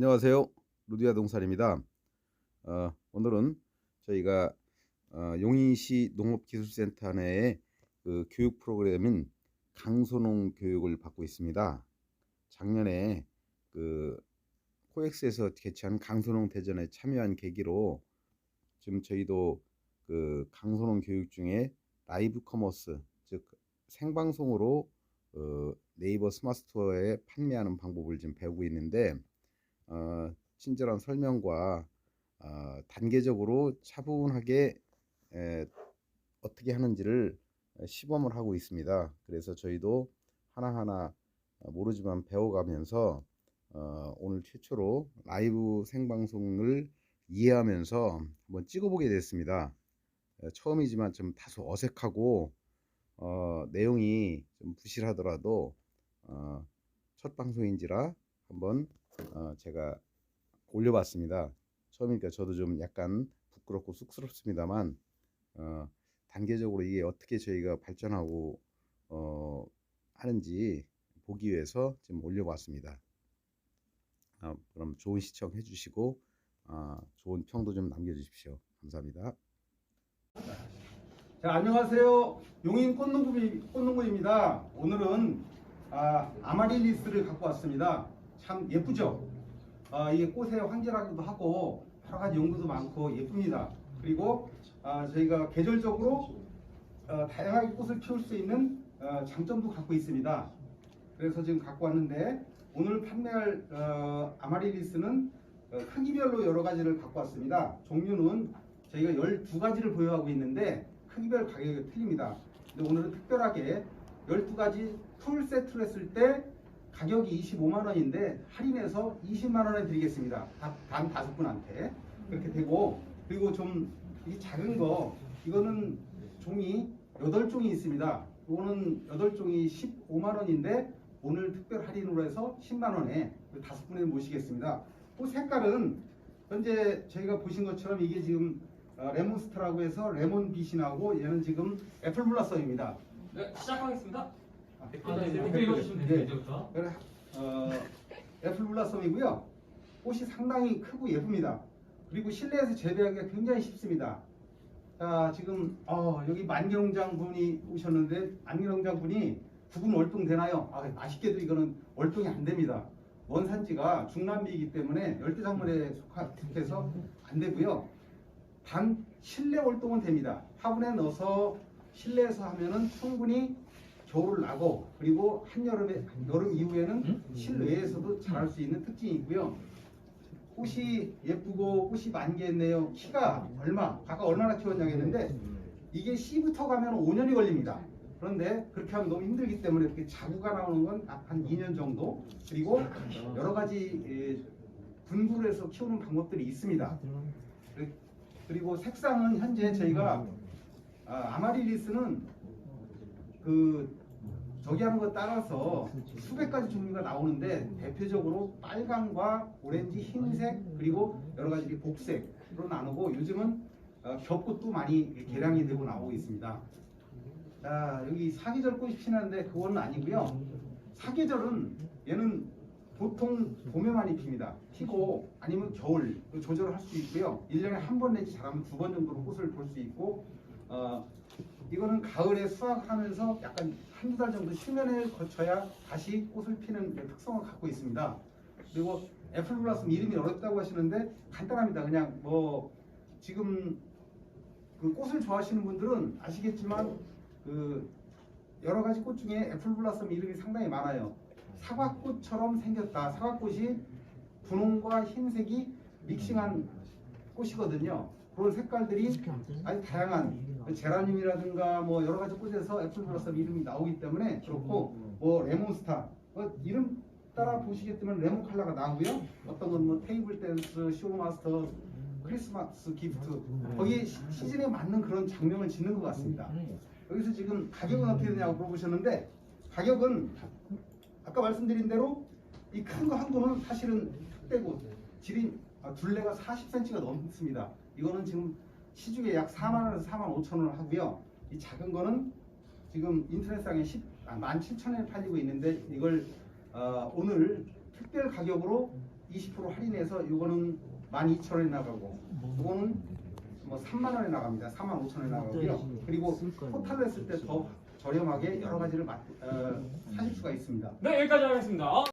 안녕하세요. 루디아 동산입니다. 어, 오늘은 저희가 어, 용인시 농업기술센터 내에 그 교육 프로그램인 강소농 교육을 받고 있습니다. 작년에 그 코엑스에서 개최한 강소농 대전에 참여한 계기로 지금 저희도 그 강소농 교육 중에 라이브 커머스 즉 생방송으로 어, 네이버 스마트 스토어에 판매하는 방법을 지금 배우고 있는데 어, 친절한 설명과 어, 단계적으로 차분하게 에, 어떻게 하는지를 시범을 하고 있습니다. 그래서 저희도 하나하나 모르지만 배워가면서 어, 오늘 최초로 라이브 생방송을 이해하면서 한번 찍어보게 됐습니다. 에, 처음이지만 좀 다소 어색하고 어, 내용이 좀 부실하더라도 어, 첫 방송인지라 한번 어, 제가 올려봤습니다. 처음이니까 저도 좀 약간 부끄럽고 쑥스럽습니다만 어, 단계적으로 이게 어떻게 저희가 발전하고 어, 하는지 보기 위해서 지금 올려봤습니다. 어, 그럼 좋은 시청 해주시고 어, 좋은 평도 좀 남겨주십시오. 감사합니다. 자, 안녕하세요. 용인 꽃농구, 꽃농구입니다. 오늘은 아, 아마릴리스를 갖고 왔습니다. 참 예쁘죠? 아, 이게 꽃의 황제라기도 하고 여러 가지 용도도 많고 예쁩니다. 그리고 아, 저희가 계절적으로 어, 다양하게 꽃을 피울 수 있는 어, 장점도 갖고 있습니다. 그래서 지금 갖고 왔는데 오늘 판매할 어, 아마릴리스는 어, 크기별로 여러 가지를 갖고 왔습니다. 종류는 저희가 12가지를 보유하고 있는데 크기별 가격이 틀립니다. 근데 오늘은 특별하게 12가지 풀 세트를 했을 때 가격이 25만 원인데 할인해서 20만 원에 드리겠습니다. 다- 단 다섯 분한테 그렇게 되고 그리고 좀 이 작은 거 이거는 종이 8종이 있습니다. 이거는 8종이 15만 원인데 오늘 특별 할인으로 해서 10만 원에 그 다섯 분에 모시겠습니다. 그 색깔은 현재 저희가 보신 것처럼 이게 지금 어, 레몬스타라고 해서 레몬 나고 얘는 지금 애플 블라썸입니다. 네, 시작하겠습니다. 아, 아, 네, 네, 댓글 읽어주시면 네. 됩니다. 이제부터. 그래, 어, 애플 블라썸이고요. 꽃이 상당히 크고 예쁩니다. 그리고 실내에서 재배하기가 굉장히 쉽습니다. 자, 지금 어, 여기 만경장 분이 오셨는데 만경장 분이 두분 월동 되나요? 아, 아쉽게도 이거는 월동이 안 됩니다. 원 산지가 중남미이기 때문에 열대작물에 속하- 속해서 안 되고요. 단 실내 월동은 됩니다. 화분에 넣어서 실내에서 하면은 충분히 겨울을 나고 그리고 한여름에 여름 이후에는 실외에서도 자랄 수 있는 특징이 있고요. 꽃이 예쁘고 꽃이 만개했네요. 키가 얼마? 아까 얼마나 키웠냐고 했는데 이게 씨부터 가면 5년이 걸립니다. 그런데 그렇게 하면 너무 힘들기 때문에 이렇게 자구가 나오는 건 한 2년 정도 그리고 여러 가지 예, 분구를 해서 키우는 방법들이 있습니다. 그리- 그리고 색상은 현재 저희가 아, 아마릴리스는 그 저기 하는 거 따라서 수백 가지 종류가 나오는데 대표적으로 빨강과 오렌지, 흰색 그리고 여러 가지 복색으로 나누고 요즘은 어, 겹꽃도 많이 개량이 되고 나오고 있습니다. 자 여기 사계절 꽃이 피는데 그거는 아니고요. 사계절은 얘는 보통 봄에 많이 핍니다. 피고 아니면 겨울 조절을 할 수 있고요. 1년에 한 번 내지 잘하면 두 번 정도로 꽃을 볼 수 있고 어, 이거는 가을에 수확하면서 약간 한두 달 정도 휴면을 거쳐야 다시 꽃을 피는 그 특성을 갖고 있습니다. 그리고 애플 블라썸 이름이 어렵다고 하시는데 간단합니다. 그냥 뭐 지금 그 꽃을 좋아하시는 분들은 아시겠지만 그 여러 가지 꽃 중에 애플 블라썸 이름이 상당히 많아요. 사과꽃처럼 생겼다. 사과꽃이 분홍과 흰색이 믹싱한 꽃이거든요. 그런 색깔들이 아주 다양한 제라늄이라든가 뭐 여러 가지 꽃에서 애플 블라썸 이름이 나오기 때문에 그렇고 뭐 레몬스타. 뭐 이름 따라 보시겠지만 레몬 컬러가 나오고요. 어떤 건 뭐 테이블 댄스, 쇼마스터, 크리스마스 기프트. 거기 시- 시즌에 맞는 그런 장면을 짓는 것 같습니다. 여기서 지금 가격은 어떻게 되냐고 물어보셨는데 가격은 아까 말씀드린 대로 이 큰 거 한 거는 사실은 특대고 질이 아, 둘레가 40cm가 넘습니다. 이거는 지금 시중에 약 4만 원에서 4만 5천 원을 하고요. 이 작은 거는 지금 인터넷상에 10, 아, 17,000원에 팔리고 있는데 이걸 어, 오늘 특별 가격으로 20% 할인해서 이거는 12,000원에 나가고 이거는 뭐 3만 원에 나갑니다. 4만 5천 원에 나가고요. 그리고 토탈로 했을 때 더 저렴하게 여러 가지를 맛- 어, 사실 수가 있습니다. 네, 여기까지 하겠습니다.